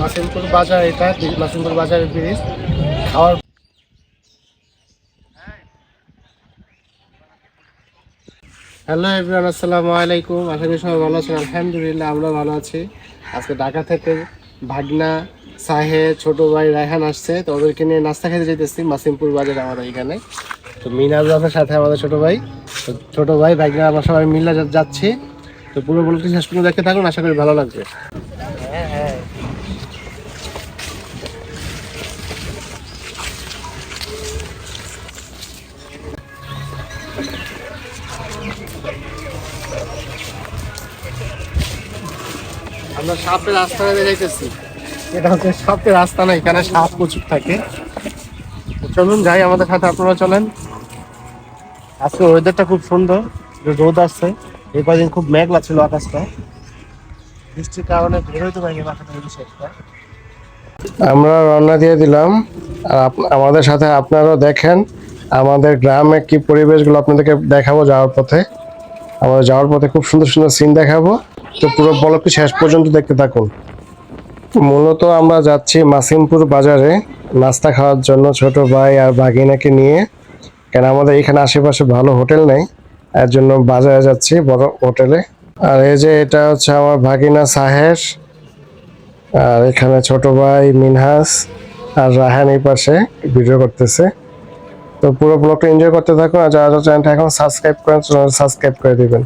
মাসিমপুর বাজার এটা মাসিমপুর বাজারের ব্রিজ। খাওয়ার হ্যালো এভরিওয়ান, আসসালামু আলাইকুম। আশা করি সবাই ভালো আছেন। আলহামদুলিল্লাহ আমরা ভালো আছি। আজকে ঢাকা থেকে ভাগনা, সাহে, ছোট ভাই রায়হান আসছে। তো ওদেরকে নিয়ে নাস্তা খেতে যেতেছি, মাসিমপুর বাজার আমাদের এখানে। তো মিনাজ আছে সাথে আমাদের ছোট ভাই, তো ছোট ভাই ভাগনা আমরা সবাই মিলে যাচ্ছি। তো পুরো বলতে শেষ পর্যন্ত দেখতে থাকুন, আশা করি ভালো লাগবে। আমরা সাপের রাস্তা দিয়ে যাইতেছি এটা হচ্ছে সাপের রাস্তা না, এখানে সাপ প্রচুর থাকে। চলুন, যাই আমাদের সাথে আপনারা চলেন। আজকে ওয়েদারটা খুব সুন্দর রোদ আসছে। এই কদিন খুব মেঘলা ছিল আকাশটা। বৃষ্টির কারণে বের হইতে আমরা রওনা দিয়ে দিলাম। আর আমাদের সাথে আপনারাও দেখেন, আমাদের গ্রামে কি পরিবেশগুলো আপনাদেরকে দেখাবো যাওয়ার পথে। আমাদের যাওয়ার পথে খুব সুন্দর সুন্দর সিন দেখাবো। তো পুরো ব্লকটি শেষ পর্যন্ত দেখতে থাকুন। মূলত আমরা যাচ্ছি মাসিমপুর বাজারে, নাস্তা খাওয়ার জন্য ছোট ভাই আর ভাগিনাকে নিয়ে। কেন আমাদের এখানে আশেপাশে ভালো হোটেল নেই, এর জন্য বাজারে যাচ্ছি বড় হোটেলে। আর এই যে এটা হচ্ছে আমার ভাগিনা সাহেস আর এখানে ছোট ভাই মিনহাস আর রাহান এই পাশে ভিডিও করতেছে। তো পুরো ব্লগটা এনজয় করতে থাকুন আর যারা যারা চ্যানেলটা এখন সাবস্ক্রাইব করেন সাবস্ক্রাইব করে দিবেন।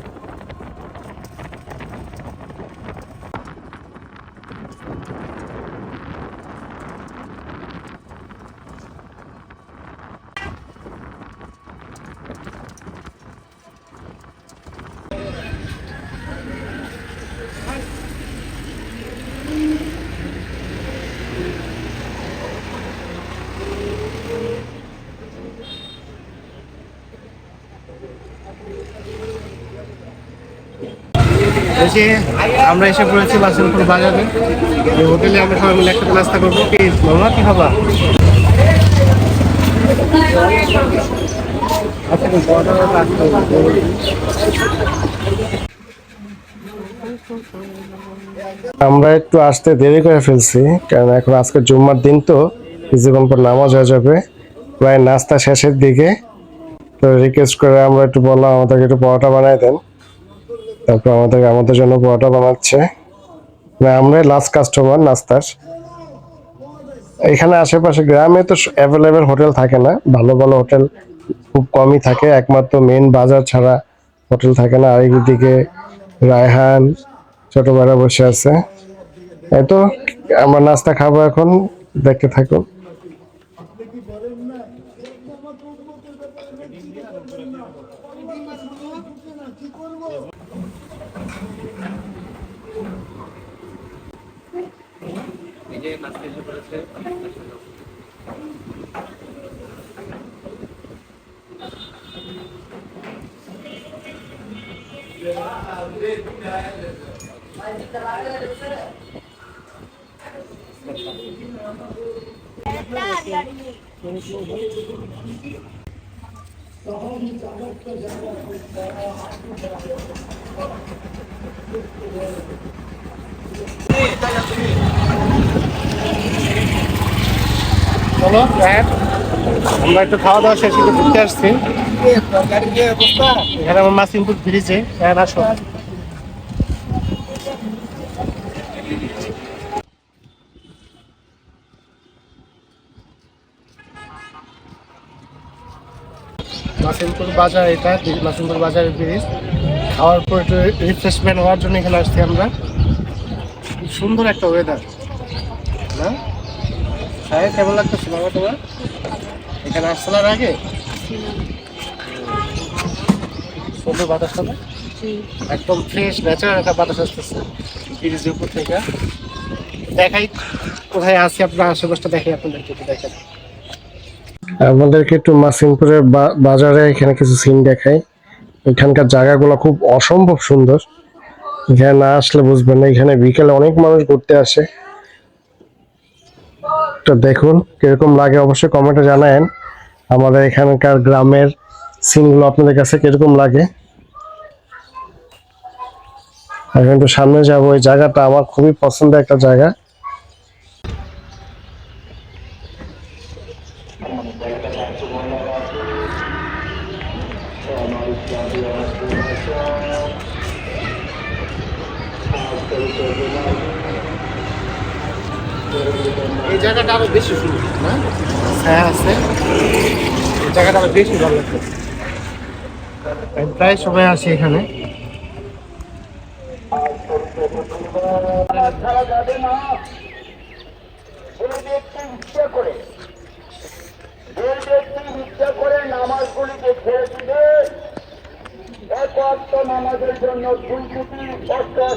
যে আমরা এসে পড়েছি বাসনপুর বাজারে। এই হোটেলে আমরা সবাই মিলে একসাথে নাস্তা করব। কি মামা, কি খাবা। আমরা একটু আসতে দেরি করে ফেলছি, কারণ এখন আজকে জুম্মার দিন তো, কিছুক্ষণ পর নামাজ হয়ে যাবে। প্রায় নাস্তা শেষের দিকে। তো রিকোয়েস্ট করে আমরা একটু বললাম, আমাদেরকে একটু পরোটা বানাই দেন। তারপর আমাদের আমাদের জন্য পরোটা বানাচ্ছে। আমরা লাস্ট কাস্টমার নাস্তার এখানে আশেপাশে গ্রামে তো অ্যাভেলেবেল হোটেল থাকে না। ভালো ভালো হোটেল খুব কমই থাকে। একমাত্র মেন বাজার ছাড়া হোটেল থাকে না। আর এইদিকে রায়হান ছোট বেড়া বসে আছে। এই তো আমরা নাস্তা খাব এখন। দেখতে থাকুন। যে কাজটি এসে পড়েছে Thank you. চলো রায়হান আমরা একটু খাওয়া দাওয়া শেষ করে ঘুরতে আসছি। এখানে আমার মাসিমপুর ব্রিজে হ্যাঁ আসো। মাসিমপুর বাজার এটা, মাসিমপুর বাজারের ব্রিজ। খাওয়ার পর একটু রিফ্রেশমেন্ট হওয়ার জন্য এখানে আসছি আমরা। খুব সুন্দর একটা ওয়েদার না? সাহেব কেমন লাগতেছে বাবা তোমার? এখানে আসছিলার আগে? সুন্দর বাতাসটা না একদম ফ্রেশ ন্যাচারাল একটা বাতাস আসতেছে। ব্রিজের উপর থেকে। দেখাই কোথায় আছি আপনার আশেপাশটা দেখাই আপনাদেরকে একটু দেখেন আমাদেরকে একটু মাসিমপুরের বা- বাজারে এখানে কিছু সিন দেখাই। এখানকার জায়গাগুলো খুব অসম্ভব সুন্দর। এখানে না আসলে বুঝবেন না এখানে বিকেলে অনেক মানুষ ঘুরতে আসে। তো দেখুন, কীরকম লাগে অবশ্যই কমেন্টে জানায়েন। আমাদের এখানকার গ্রামের সিনগুলো আপনাদের কাছে কীরকম লাগে? এখন একটু সামনে যাব, এই জায়গাটা আমার খুবই পছন্দের একটা জায়গা। এই জায়গাটা আরও বেশি সুন্দর হ্যাঁ আছে। এই জায়গাটা আরও বেশি ভালো প্রায় সবাই আসে এখানে।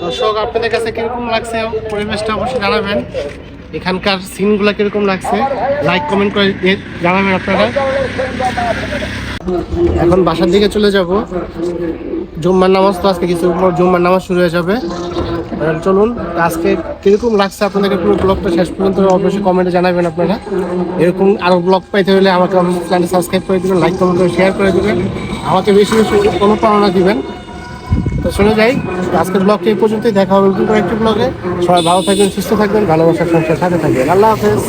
দর্শক, আপনাদের কাছে কীরকম লাগছে পরিবেশটা অবশ্যই জানাবেন। এখানকার সিনগুলো কীরকম লাগছে? লাইক কমেন্ট করে জানাবেন আপনারা। এখন বাসার দিকে চলে যাব। জুম্মার নামাজ তো আজকে কিছু জুম্মার নামাজ শুরু হয়ে যাবে। চলুন আজকে কীরকম লাগছে আপনাদেরকে পুরো ব্লগটা শেষ পর্যন্ত অবশ্যই কমেন্টে জানাবেন আপনারা। এরকম আরও ব্লগ পাইতে হলে আমাকে চ্যানেল সাবস্ক্রাইব করে দেবেন লাইক কমেন্ট করে শেয়ার করে দেবেন। আমাকে বেশি বেশি অনুপ্রেরণা দিবেন। চলে যাই। আজকের ব্লগটি এই পর্যন্তই। দেখা হবে নতুন একটি ব্লগে। সবাই ভালো থাকবেন, সুস্থ থাকবেন ভালোবাসার সংসার, সাথে থাকবেন। আল্লাহ হাফেজ।